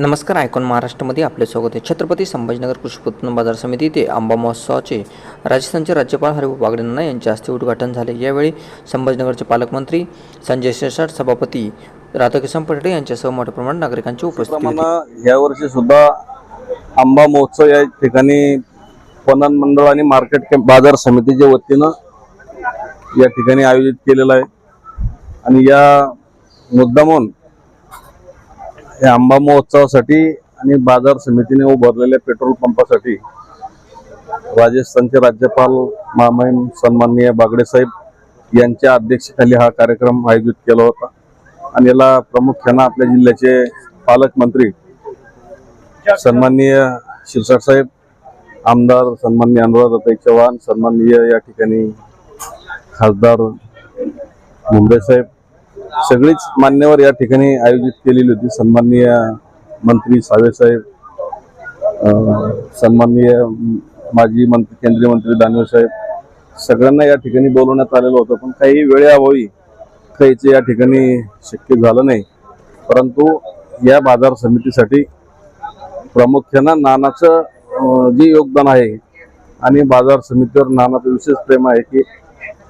नमस्कार आयकॉन महाराष्ट्रामध्ये आपले स्वागत आहे. छत्रपती संभाजीनगर कृषी उत्पन्न बाजार समिती येथे आंबा महोत्सवाचे राजस्थानचे राज्यपाल हरिभाऊ बागडेंना यांच्या हस्ते उद्घाटन झाले. यावेळी संभाजीनगरचे पालकमंत्री संजय शिरसाट सभापती राधाकिशन पटेल यांच्यासह मोठ्या प्रमाणात नागरिकांची उपस्थिती यावर्षी सुद्धा आंबा महोत्सव या ठिकाणी पणन मंडळ आणि मार्केट कॅम्प बाजार समितीच्या वतीनं या ठिकाणी आयोजित केलेला आहे. आणि या मुद्दामून या आंबा महोत्सवासाठी आणि बाजार समितीने उभारलेल्या पेट्रोल पंपासाठी राजस्थानचे राज्यपाल महामहिम सन्माननीय बागडे साहेब यांच्या अध्यक्षतेखाली हा कार्यक्रम आयोजित केला होता. आणि याला प्रामुख्यानं आपल्या जिल्ह्याचे पालकमंत्री सन्माननीय शिरसाट साहेब आमदार सन्माननीय अनुराधाताई चव्हाण सन्माननीय या ठिकाणी खासदार मुंबई साहेब सगळीच मान्यवर या ठिकाणी आयोजित केलेली होती. सन्माननीय मंत्री सावे साहेब सन्माननीय माजी मंत्री केंद्रीय मंत्री दानवे साहेब सगळ्यांना या ठिकाणी बोलवण्यात आलेलं होतं. पण काही वेळेअभावी काहीच या ठिकाणी शक्य झालं नाही. परंतु या बाजार समितीसाठी प्रामुख्यानं नानाचं जे योगदान आहे आणि बाजार समितीवर नानाचं विशेष प्रेम आहे की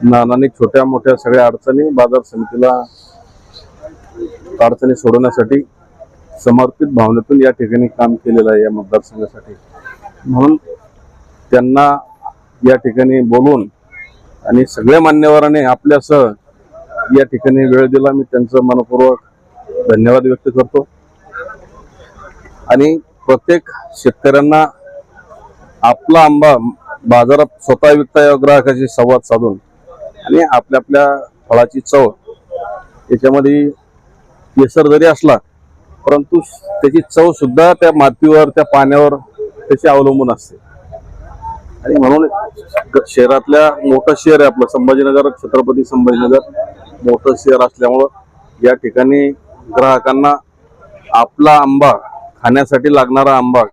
नानानी छोट्या मोठ्या सगळ्या अडचणी बाजार समितीला अडचणी सोडवण्यासाठी समर्पित भावनेतून या ठिकाणी काम केलेलं आहे या मतदारसंघासाठी. म्हणून त्यांना या ठिकाणी बोलून आणि सगळ्या मान्यवरांनी आपल्यासह या ठिकाणी वेळ दिला मी त्यांचं मनपूर्वक धन्यवाद व्यक्त करतो. आणि प्रत्येक शेतकऱ्यांना आपला आंबा बाजारात स्वतः विकता या ग्राहकाशी संवाद साधून आणि आपल्या आपल्या फळाची चव याच्यामध्ये केसर जरी असला परंतु त्याची चव सुद्धा त्या मातीवर त्या पाण्यावर त्याची अवलंबून असते. आणि म्हणून शहरातल्या मोठं शहर आहे आपलं संभाजीनगर छत्रपती संभाजीनगर. मोठं शहर असल्यामुळं या ठिकाणी ग्राहकांना आपला आंबा खाण्यासाठी लागणारा आंबा